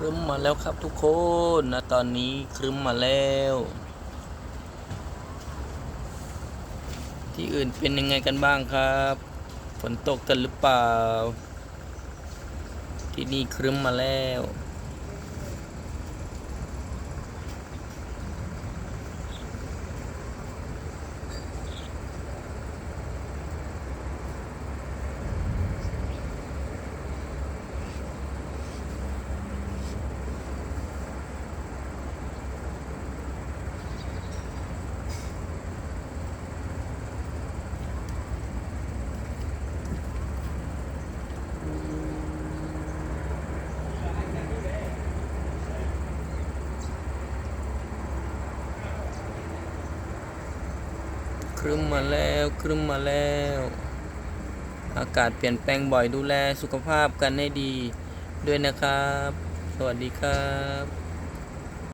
ครึ้มมาแล้วครับทุกคนนะตอนนี้ครึ้มมาแล้ว ที่อื่นเป็นยังไงกันบ้างครับ ฝนตกกันหรือเปล่า ที่นี่ครึ้มมาแล้ว รึ้มมาแล้วครึ้มมาแล้ว อากาศเปลี่ยนแปลงบ่อยดูแลสุขภาพกันให้ดีด้วยนะครับ สวัสดีครับ